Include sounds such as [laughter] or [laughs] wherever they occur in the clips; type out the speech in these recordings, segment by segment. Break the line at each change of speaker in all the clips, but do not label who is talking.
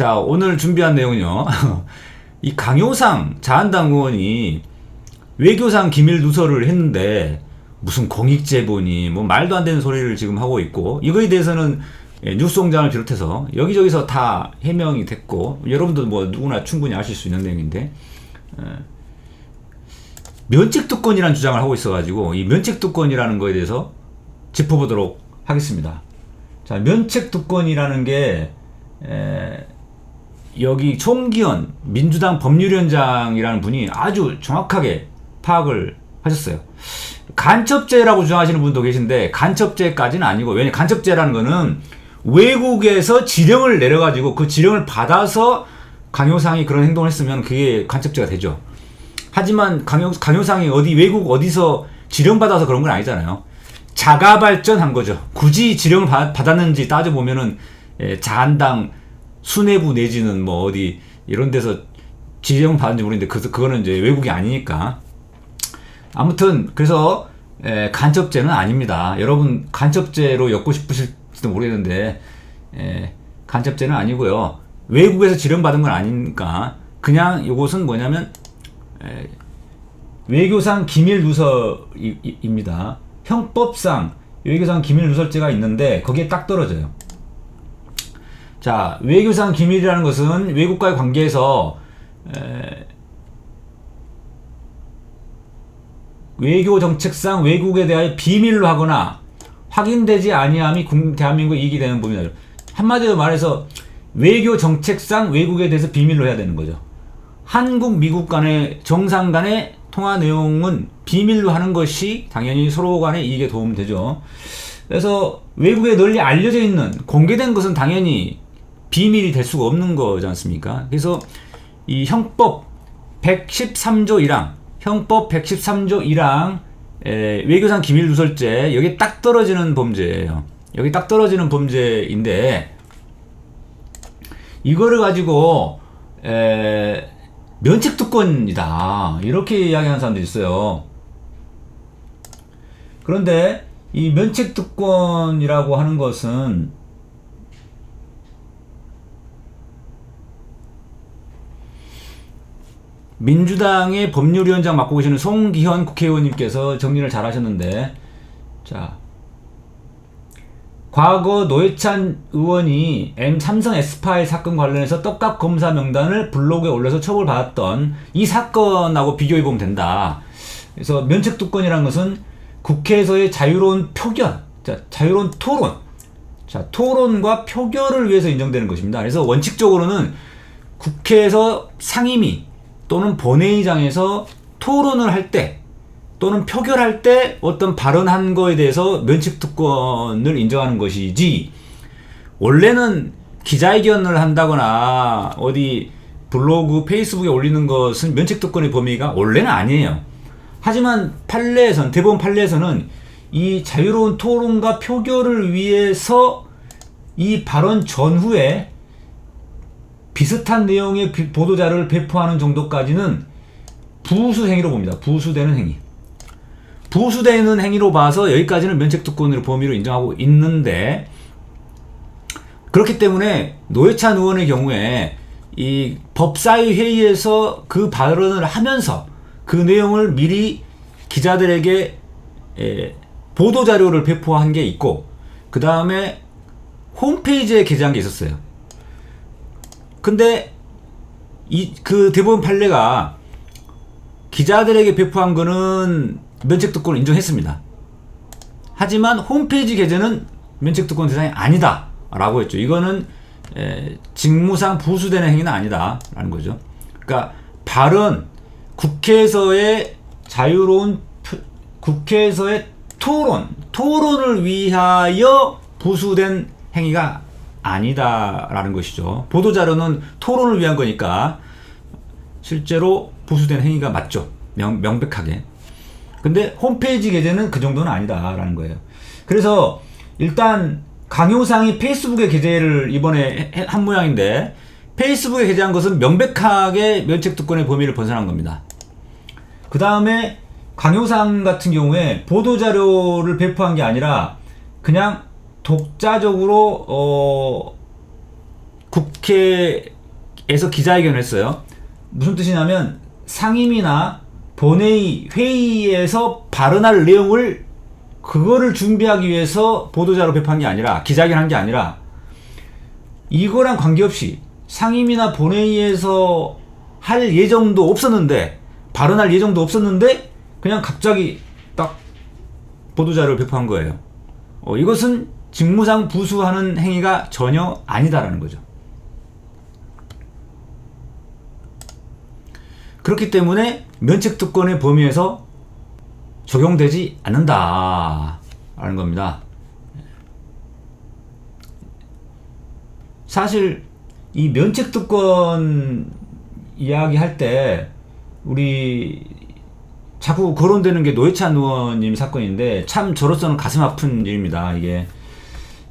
자, 오늘 준비한 내용은요. [laughs] 이 강효상 자한당 의원이 외교상 기밀 누설을 했는데 무슨 공익제보니 뭐 말도 안 되는 소리를 지금 하고 있고 이거에 대해서는 예, 뉴스공장을 비롯해서 여기저기서 다 해명이 됐고 여러분도 뭐 누구나 충분히 아실 수 있는 내용인데 어, 면책특권이라는 주장을 하고 있어가지고 이 면책특권이라는 거에 대해서 짚어보도록 하겠습니다. 자 면책특권이라는 게 에, 여기 총기현 민주당 법률위원장이라는 분이 아주 정확하게 파악을 하셨어요. 간첩죄라고 주장하시는 분도 계신데 간첩죄까지는 아니고 왜냐 간첩죄라는 거는 외국에서 지령을 내려가지고 그 지령을 받아서 강효상이 그런 행동을 했으면 그게 간첩죄가 되죠. 하지만 강효, 강효상이 어디 외국 어디서 지령받아서 그런 건 아니잖아요. 자가 발전한 거죠. 굳이 지령을 받, 받았는지 따져보면은 예, 자한당 수뇌부 내지는 뭐 어디 이런 데서 지령 받은지 모르는데 그 그거는 이제 외국이 아니니까 아무튼 그래서 에, 간첩죄는 아닙니다. 여러분 간첩죄로 엮고 싶으실지도 모르겠는데 에, 간첩죄는 아니고요. 외국에서 지령받은 건 아니니까 그냥 이것은 뭐냐면 에, 외교상 기밀 누설입니다. 형법상 외교상 기밀 누설죄가 있는데 거기에 딱 떨어져요. 자, 외교상 기밀이라는 것은 외국과의 관계에서 에, 외교 정책상 외국에 대하여 비밀로 하거나 확인되지 아니함이 국- 대한민국 이익이 되는 부분이다. 한마디로 말해서 외교 정책상 외국에 대해서 비밀로 해야 되는 거죠. 한국 미국 간의 정상 간의 통화 내용은 비밀로 하는 것이 당연히 서로 간의 이익에 도움 되죠. 그래서 외국에 널리 알려져 있는 공개된 것은 당연히 비밀이 될 수가 없는 거지 않습니까? 그래서 이 형법 113조 1항, 형법 113조 1항 에, 외교상 기밀 누설죄 여기 딱 떨어지는 범죄예요. 여기 딱 떨어지는 범죄인데 이거를 가지고 에, 면책 특권이다 이렇게 이야기하는 사람들이 있어요. 그런데 이 면책 특권이라고 하는 것은 민주당의 법률위원장 맡고 계시는 송기현 국회의원님께서 정리를 잘 하셨는데, 자, 과거 노회찬 의원이 M 삼성 S파일 사건 관련해서 떡값 검사 명단을 블로그에 올려서 처벌받았던 이 사건하고 비교해 보면 된다. 그래서 면책특권이라는 것은 국회에서의 자유로운 표견, 자, 자유로운 토론, 자, 토론과 표결을 위해서 인정되는 것입니다. 그래서 원칙적으로는 국회에서 상임위 또는 본회의장에서 토론을 할 때 또는 표결할 때 어떤 발언한 거에 대해서 면책특권을 인정하는 것이지 원래는 기자회견을 한다거나 어디 블로그 페이스북에 올리는 것은 면책특권의 범위가 원래는 아니에요. 하지만 판례에서는 대법원 판례에서는 이 자유로운 토론과 표결을 위해서 이 발언 전후에 비슷한 내용의 비- 보도 자료를 배포하는 정도까지는 부수 행위로 봅니다. 부수되는 행위. 부수되는 행위로 봐서 여기까지는 면책특권으로 범위로 인정하고 있는데 그렇기 때문에 노회찬 의원의 경우에 이 법사위 회의에서 그 발언을 하면서 그 내용을 미리 기자들에게 에, 보도 자료를 배포한 게 있고 그 다음에 홈페이지에 게재한 게 있었어요. 근데 이 그 대법원 판례가 기자들에게 배포한 거는 면책 특권을 인정했습니다. 하지만 홈페이지 게재는 면책 특권 대상이 아니다라고 했죠. 이거는 에, 직무상 부수되는 행위는 아니다라는 거죠. 그러니까 발언 국회에서의 자유로운 표- 국회에서의 토론 토론을 위하여 부수된 행위가 아니다라는 것이죠. 보도 자료는 토론을 위한 거니까 실제로 부수된 행위가 맞죠. 명, 명백하게. 근데 홈페이지 게재는 그 정도는 아니다라는 거예요. 그래서 일단 강효상이 페이스북에 게재를 이번에 해- 한 모양인데 페이스북에 게재한 것은 명백하게 면책특권의 범위를 벗어난 겁니다. 그 다음에 강효상 같은 경우에 보도자료를 배포한 게 아니라 그냥 독자적으로 어 국회에서 기자회견을 했어요. 무슨 뜻이냐면 상임이나 본회의 회의에서 발언할 내용을 그거를 준비하기 위해서 보도자료 배포한 게 아니라 기자회견 한 게 아니라 이거랑 관계없이 상임이나 본회의에서 할 예정도 없었는데 발언할 예정도 없었는데 그냥 갑자기 딱 보도자료를 배포한 거예요. 어, 이것은 직무상 부수하는 행위가 전혀 아니다라는 거죠. 그렇기 때문에 면책특권의 범위에서 적용되지 않는다라는 겁니다. 사실 이 면책특권 이야기할 때 우리 자꾸 거론되는 게 노회찬 의원님 사건인데 참 저로서는 가슴 아픈 일입니다. 이게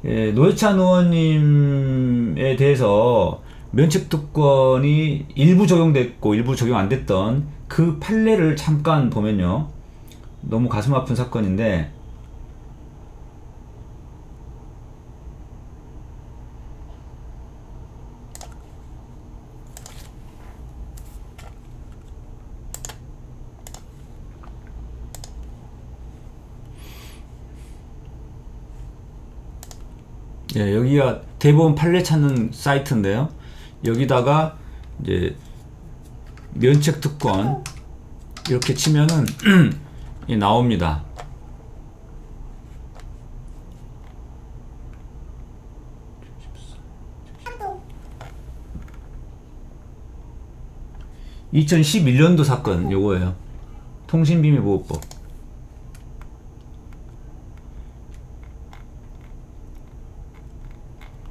예, 노회찬 의원님에 대해서 면책특권이 일부 적용됐고 일부 적용 안 됐던 그 판례를 잠깐 보면요. 너무 가슴 아픈 사건인데 예, 여기가 대법원 판례 찾는 사이트인데요. 여기다가 이제 면책 특권 이렇게 치면은 [clears throat] 이 나옵니다. (2011년도) 사건 요거예요 통신비밀보호법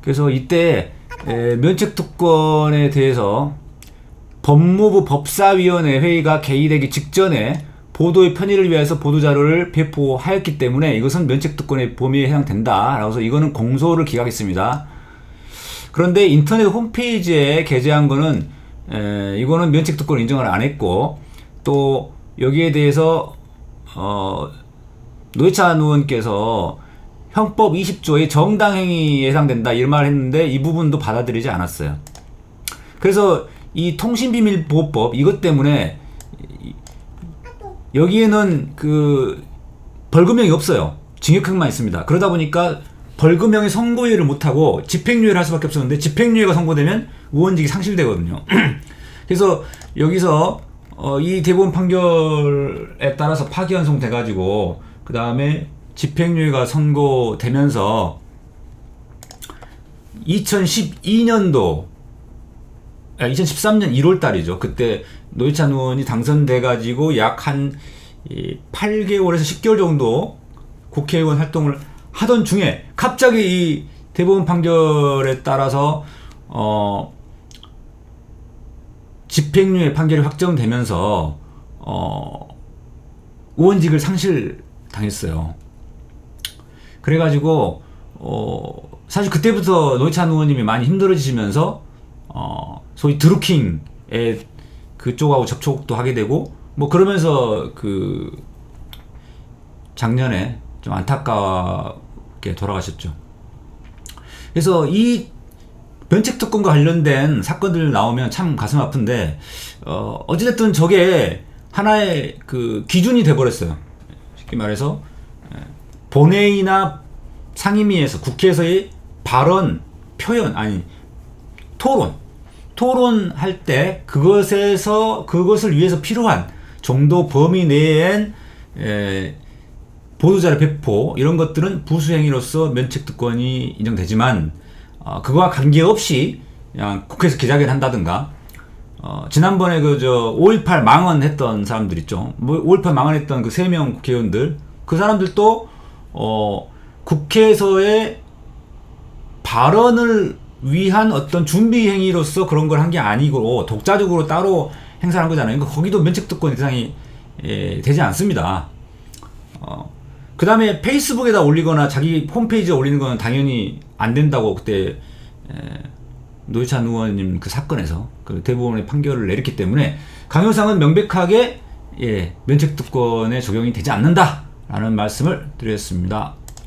그래서 이때 에, 면책특권에 대해서 법무부 법사위원회 회의가 개의되기 직전에 보도의 편의를 위해서 보도자료를 배포하였기 때문에 이것은 면책특권의 범위에 해당된다. 라서 이거는 공소를 기각했습니다. 그런데 인터넷 홈페이지에 게재한 거는 에, 이거는 면책특권 인정을 안 했고 또 여기에 대해서 어, 노회찬 의원께서 형법 20조의 정당행위에 해당된다 이런 말을 했는데 이 부분도 받아들이지 않았어요. 그래서 이 통신비밀보호법 이것 때문에 여기에는 그 벌금형이 없어요. 징역형만 있습니다. 그러다 보니까 벌금형의 선고유예를 못하고 집행유예를 할 수밖에 없었는데 집행유예가 선고되면 의원직이 상실되거든요. [clears throat] 그래서 여기서 어, 이 대법원 판결에 따라서 파기환송 돼가지고 그 다음에 집행유예가 선고되면서 2012년도 2013년 1월 달이죠. 그때 노회찬 의원이 당선돼 가지고 약 한 8개월에서 10개월 정도 국회의원 활동을 하던 중에 갑자기 이 대법원 판결에 따라서 어 집행유예 판결이 확정되면서 어 의원직을 상실 당했어요. 그래가지고 어 사실 그때부터 노회찬 의원님이 많이 힘들어지시면서 어 소위 드루킹의 그쪽하고 접촉도 하게 되고 뭐 그러면서 그 작년에 좀 안타깝게 돌아가셨죠. 그래서 이 면책 특권과 관련된 사건들 나오면 참 가슴 아픈데 어 어찌됐든 저게 하나의 그 기준이 돼버렸어요. 쉽게 말해서 본회의나 상임위에서 국회에서의 발언, 표현 아니 토론 토론할 때 그것에서 그것을 위해서 필요한 정도 범위 내엔 에, 보도자료 배포 이런 것들은 부수행위로서 면책특권이 인정되지만 어, 그거와 관계없이 그냥 국회에서 기자회견 한다든가 어, 지난번에 그 저 5.18 망언했던 사람들 있죠. 뭐 5.18 망언했던 그 세 명 국회의원들 그 사람들도 어, 국회에서의 발언을 위한 어떤 준비 행위로서 그런 걸 한 게 아니고 독자적으로 따로 행사한 거잖아요. 그러니까 거기도 면책특권 대상이 예, 되지 않습니다. 어, 그 다음에 페이스북에다 올리거나 자기 홈페이지에 올리는 건 당연히 안 된다고 그때 에, 노회찬 의원님 그 사건에서 그 대법원의 판결을 내렸기 때문에 강효상은 명백하게 예, 면책특권에 적용이 되지 않는다라는 말씀을 드렸습니다.